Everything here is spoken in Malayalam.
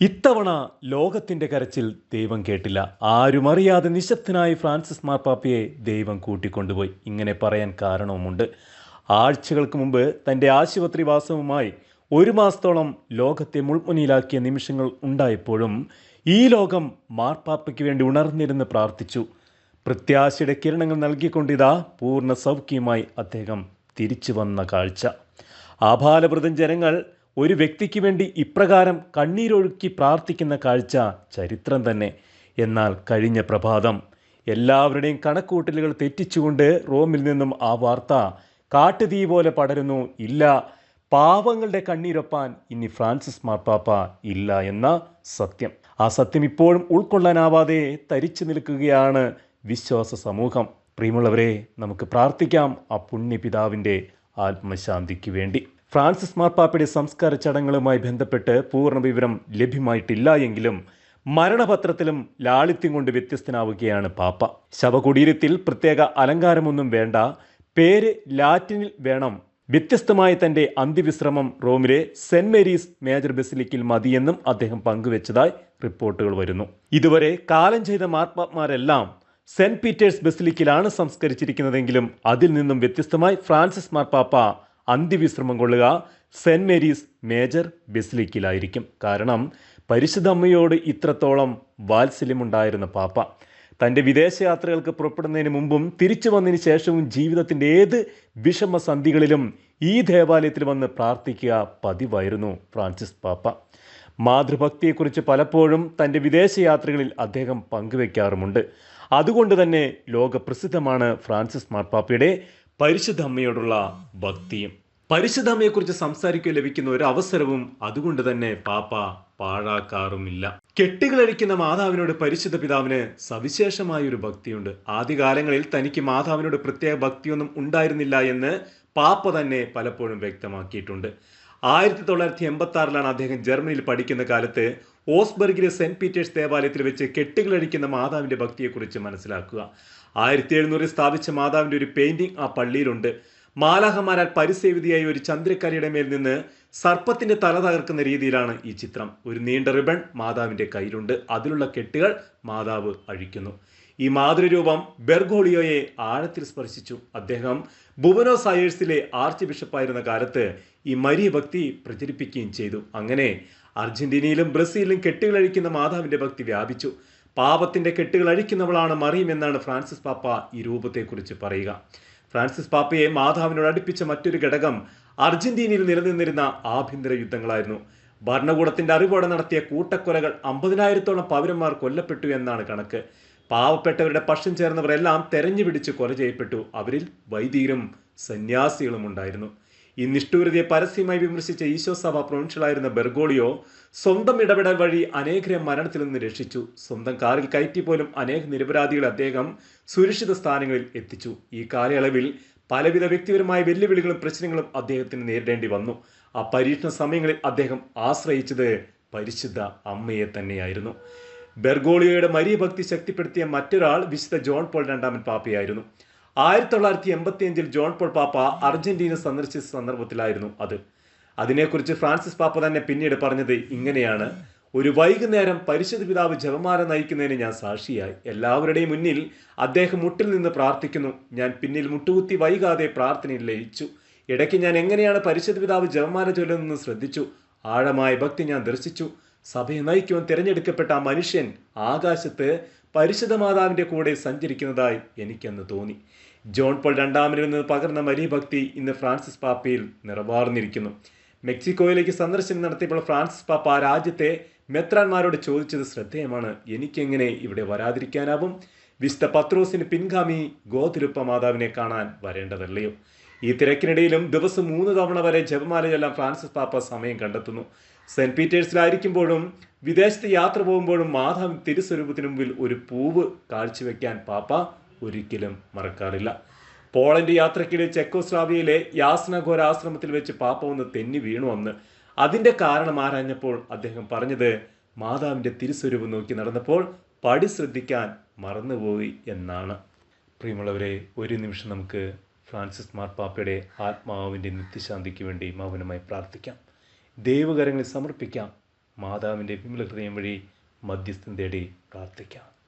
ഇത്തവണ ലോകത്തിന്റെ കരച്ചിൽ ദൈവം കേട്ടില്ല. ആരും അറിയാതെ നിശബ്ദനായി ഫ്രാൻസിസ് മാർപ്പാപ്പയെ ദൈവം കൂട്ടിക്കൊണ്ടുപോയി. ഇങ്ങനെ പറയാൻ കാരണവുമുണ്ട്. ആഴ്ചകൾക്ക് മുമ്പ് തന്റെ ആശുപത്രി വാസവുമായി ഒരു മാസത്തോളം ലോകത്തെ മുൾമുനിയിലാക്കിയ നിമിഷങ്ങൾ ഉണ്ടായപ്പോഴും ഈ ലോകം മാർപ്പാപ്പയ്ക്ക് വേണ്ടി ഉണർന്നിരുന്ന് പ്രാർത്ഥിച്ചു. പ്രത്യാശയുടെ കിരണങ്ങൾ നൽകിക്കൊണ്ടിതാ പൂർണ സൗഖ്യമായി അദ്ദേഹം തിരിച്ചു വന്ന കാഴ്ച. ആഭാലവൃതം ജനങ്ങൾ ഒരു വ്യക്തിക്ക് വേണ്ടി ഇപ്രകാരം കണ്ണീരൊഴുക്കി പ്രാർത്ഥിക്കുന്ന കാഴ്ച ചരിത്രം തന്നെ. എന്നാൽ കഴിഞ്ഞ പ്രഭാതം എല്ലാവരുടെയും കണക്കൂട്ടലുകൾ തെറ്റിച്ചുകൊണ്ട് റോമിൽ നിന്നും ആ വാർത്ത കാട്ടുതീ പോലെ പടരുന്നു. ഇല്ല പാവങ്ങളുടെ കണ്ണീരൊപ്പാൻ ഇനി ഫ്രാൻസിസ് മാർപ്പാപ്പ ഇല്ല എന്ന സത്യം. ആ സത്യം ഇപ്പോഴും ഉൾക്കൊള്ളാനാവാതെ തരിച്ചു നിൽക്കുകയാണ് വിശ്വാസ സമൂഹം. പ്രിയമുള്ളവരെ നമുക്ക് പ്രാർത്ഥിക്കാം ആ പുണ്യപിതാവിന്റെ ആത്മശാന്തിക്ക് വേണ്ടി. ഫ്രാൻസിസ് മാർപ്പാപ്പയുടെ സംസ്കാര ചടങ്ങുകളുമായി ബന്ധപ്പെട്ട് പൂർണ വിവരം ലഭ്യമായിട്ടില്ല എങ്കിലും മരണപത്രത്തിലും ലാളിത്യം കൊണ്ട് വ്യത്യസ്തനാവുകയാണ് പാപ്പ. ശവകുടീരത്തിൽ പ്രത്യേക അലങ്കാരമൊന്നും വേണ്ട. പേര് ലാറ്റിനിൽ വേണം. വ്യത്യസ്തമായ തന്റെ അന്ത്യവിശ്രമം റോമിലെ സെന്റ് മേരീസ് മേജർ ബെസിലിക്കിൽ മതിയെന്നും അദ്ദേഹം പങ്കുവച്ചതായി റിപ്പോർട്ടുകൾ വരുന്നു. ഇതുവരെ കാലം ചെയ്ത മാർപ്പാപ്പമാരെല്ലാം സെന്റ് പീറ്റേഴ്സ് ബെസിലിക്കിലാണ് സംസ്കരിച്ചിരിക്കുന്നതെങ്കിലും അതിൽ നിന്നും വ്യത്യസ്തമായി ഫ്രാൻസിസ് മാർപ്പാപ്പ അന്ത്യവിശ്രമം കൊള്ളുക. സെന്റ് മേരീസ് മേജർ ബെസിലിക്കിലായിരിക്കും. കാരണം പരിശുദ്ധ അമ്മയോട് ഇത്രത്തോളം വാത്സല്യമുണ്ടായിരുന്ന പാപ്പ. തന്റെ വിദേശയാത്രകൾക്ക് പുറപ്പെടുന്നതിന് മുമ്പും തിരിച്ചു വന്നതിന് ശേഷവും ജീവിതത്തിന്റെ ഏത് വിഷമസന്ധികളിലും ഈ ദേവാലയത്തിൽ വന്ന് പ്രാർത്ഥിക്കുക പതിവായിരുന്നു ഫ്രാൻസിസ് പാപ്പ. മാതൃഭക്തിയെക്കുറിച്ച് പലപ്പോഴും തന്റെ വിദേശയാത്രകളിൽ അദ്ദേഹം പങ്കുവെക്കാറുമുണ്ട്. അതുകൊണ്ട് തന്നെ ലോകപ്രസിദ്ധമാണ് ഫ്രാൻസിസ് മാർപ്പാപ്പയുടെ പരിശുദ്ധ അമ്മയോടുള്ള ഭക്തിയും. പരിശുദ്ധ അമ്മയെക്കുറിച്ച് സംസാരിക്കുക ലഭിക്കുന്ന ഒരു അവസരവും അതുകൊണ്ട് തന്നെ പാപ്പ പാഴാക്കാറുമില്ല. കെട്ടുകളഴിക്കുന്ന മാതാവിനോട് പരിശുദ്ധ പിതാവിന് സവിശേഷമായ ഒരു ഭക്തിയുണ്ട്. ആദ്യകാലങ്ങളിൽ തനിക്ക് മാതാവിനോട് പ്രത്യേക ഭക്തിയൊന്നും ഉണ്ടായിരുന്നില്ല എന്ന് പാപ്പ തന്നെ പലപ്പോഴും വ്യക്തമാക്കിയിട്ടുണ്ട്. ആയിരത്തി തൊള്ളായിരത്തി എൺപത്തി ആറിലാണ് അദ്ദേഹം ജർമ്മനിയിൽ പഠിക്കുന്ന കാലത്ത് ഓസ്ബർഗിലെ സെന്റ് പീറ്റേഴ്സ് ദേവാലയത്തിൽ വെച്ച് കെട്ടുകളഴിക്കുന്ന മാതാവിന്റെ ഭക്തിയെക്കുറിച്ച് മനസ്സിലാക്കുക. ആയിരത്തി എഴുന്നൂറിൽ സ്ഥാപിച്ച മാതാവിന്റെ ഒരു പെയിന്റിംഗ് ആ പള്ളിയിലുണ്ട്. മാലാഹമാരാൽ പരിസേവിതിയായി ഒരു ചന്ദ്രക്കലയുടെ മേൽ നിന്ന് സർപ്പത്തിന്റെ തല തകർക്കുന്ന രീതിയിലാണ് ഈ ചിത്രം. ഒരു നീണ്ട റിബൺ മാതാവിന്റെ കയ്യിലുണ്ട്. അതിലുള്ള കെട്ടുകൾ മാതാവ് അഴിക്കുന്നു. ഈ മാതൃരൂപം ബെർഗോളിയോയെ ആഴത്തിൽ സ്പർശിച്ചു. അദ്ദേഹം ബുവനോസ് അയേഴ്സിലെ ആർച്ച് ബിഷപ്പായിരുന്ന കാലത്ത് ഈ മരിയ ഭക്തി പ്രചരിപ്പിക്കുകയും ചെയ്തു. അങ്ങനെ അർജന്റീനയിലും ബ്രസീലിലും കെട്ടുകളഴിക്കുന്ന മാതാവിന്റെ ഭക്തി വ്യാപിച്ചു. പാപത്തിന്റെ കെട്ടുകൾ അഴിക്കുന്നവളാണ് മറിയം എന്നാണ് ഫ്രാൻസിസ് പാപ്പ ഈ രൂപത്തെക്കുറിച്ച് പറയുക. ഫ്രാൻസിസ് പാപ്പയെ മാതാവിനോട് അടുപ്പിച്ച മറ്റൊരു ഘടകം അർജന്റീനയിൽ നിലനിന്നിരുന്ന ആഭ്യന്തര യുദ്ധങ്ങളായിരുന്നു. ഭരണകൂടത്തിന്റെ അറിവോടെ നടത്തിയ കൂട്ടക്കൊലകൾ അമ്പതിനായിരത്തോളം പൗരന്മാർ കൊല്ലപ്പെട്ടു എന്നാണ് കണക്ക്. പാവപ്പെട്ടവരുടെ പക്ഷം ചേർന്നവരെല്ലാം തെരഞ്ഞു പിടിച്ച് കൊല ചെയ്യപ്പെട്ടു. അവരിൽ വൈദികരും സന്യാസികളും ഉണ്ടായിരുന്നു ഈ നിഷ്ഠൂരതയെ പരസ്യമായി വിമർശിച്ച ഈശോ സഭ പ്രൊവിൻഷ്യലായിരുന്ന ബെർഗോളിയോ സ്വന്തം ഇടപെടൽ വഴി അനേകരെ മരണത്തിൽ നിന്ന് രക്ഷിച്ചു. സ്വന്തം കാറിൽ കയറ്റി പോലും അനേക നിരപരാധികളെ അദ്ദേഹം സുരക്ഷിത സ്ഥാനങ്ങളിൽ എത്തിച്ചു. ഈ കാലയളവിൽ പലവിധ വ്യക്തിപരമായ വെല്ലുവിളികളും പ്രശ്നങ്ങളും അദ്ദേഹത്തിന് നേരിടേണ്ടി വന്നു. ആ പരീക്ഷണ സമയങ്ങളിൽ അദ്ദേഹം ആശ്രയിച്ചത് പരിശുദ്ധ അമ്മയെ തന്നെയായിരുന്നു. ബെർഗോളിയോയുടെ മരിയ ഭക്തി ശക്തിപ്പെടുത്തിയ മറ്റൊരാൾ വിശുദ്ധ ജോൺ പോൾ രണ്ടാമൻ പാപ്പയായിരുന്നു. ആയിരത്തി തൊള്ളായിരത്തി എൺപത്തി അഞ്ചിൽ ജോൺ പോൾ പാപ്പ അർജന്റീന സന്ദർശിച്ച സന്ദർഭത്തിലായിരുന്നു അത്. അതിനെക്കുറിച്ച് ഫ്രാൻസിസ് പാപ്പ തന്നെ പിന്നീട് പറഞ്ഞത് ഇങ്ങനെയാണ്. ഒരു വൈകുന്നേരം പരിശുദ്ധ പിതാവ് ജപമാല നയിക്കുന്നതിന് ഞാൻ സാക്ഷിയായി. എല്ലാവരുടെയും മുന്നിൽ അദ്ദേഹം മുട്ടിൽ നിന്ന് പ്രാർത്ഥിക്കുന്നു. ഞാൻ പിന്നിൽ മുട്ടുകുത്തി വൈകാതെ പ്രാർത്ഥനയിൽ ലയിച്ചു. ഇടയ്ക്ക് ഞാൻ എങ്ങനെയാണ് പരിശുദ്ധ പിതാവ് ജപമാല ചൊല്ലുന്നതെന്ന് ശ്രദ്ധിച്ചു. ആഴമായ ഭക്തി ഞാൻ ദർശിച്ചു. സഭയെ നയിക്കുവാൻ തിരഞ്ഞെടുക്കപ്പെട്ട ആ മനുഷ്യൻ ആകാശത്ത് പരിശുദ്ധ മാതാവിന്റെ കൂടെ സഞ്ചരിക്കുന്നതായി എനിക്കന്ന് തോന്നി. ജോൺ പോൾ രണ്ടാമനിൽ നിന്ന് പകർന്ന മരീഭക്തി ഇന്ന് ഫ്രാൻസിസ് പാപ്പയിൽ നിറവാർന്നിരിക്കുന്നു. മെക്സിക്കോയിലേക്ക് സന്ദർശനം നടത്തിയപ്പോൾ ഫ്രാൻസിസ് പാപ്പ ആ രാജ്യത്തെ മെത്രാന്മാരോട് ചോദിച്ചത് ശ്രദ്ധേയമാണ്. എനിക്കെങ്ങനെ ഇവിടെ വരാതിരിക്കാനാവും? വിശുദ്ധ പത്രോസിന് പിൻഗാമി ഗോതിരുപ്പ മാതാവിനെ കാണാൻ വരേണ്ടതല്ലയോ? ഈ തിരക്കിനിടയിലും ദിവസം മൂന്ന് തവണ വരെ ജപമാല ഫ്രാൻസിസ് പാപ്പ സമയം കണ്ടെത്തുന്നു. സെന്റ് പീറ്റേഴ്സിലായിരിക്കുമ്പോഴും വിദേശത്ത് യാത്ര പോകുമ്പോഴും മാതാവ് തിരുസ്വരൂപത്തിന് മുമ്പിൽ ഒരു പൂവ് കാഴ്ചവെക്കാൻ പാപ്പ ഒരിക്കലും മറക്കാറില്ല. പോളണ്ട് യാത്രക്കിടെ ചെക്കോസ്ലാവിയയിലെ യാസ്നഘോര ആശ്രമത്തിൽ വെച്ച് പാപ്പ ഒന്ന് തെന്നി വീണു വന്ന് അതിന്റെ കാരണം ആരാഞ്ഞപ്പോൾ അദ്ദേഹം പറഞ്ഞത് മാതാവിന്റെ തിരുസ്വരൂപം നോക്കി നടന്നപ്പോൾ പടി ശ്രദ്ധിക്കാൻ മറന്നുപോയി എന്നാണ്. പ്രിയമുള്ളവരെ ഒരു നിമിഷം നമുക്ക് ഫ്രാൻസിസ് മാർപ്പാപ്പയുടെ ആത്മാവിന്റെ നിത്യശാന്തിക്ക് വേണ്ടി മൗനമായി പ്രാർത്ഥിക്കാം. ദൈവകരങ്ങളിൽ സമർപ്പിക്കാം. മാതാവിന്റെ വിമല ഹൃദയം വഴി മധ്യസ്ഥം തേടി പ്രാർത്ഥിക്കാം.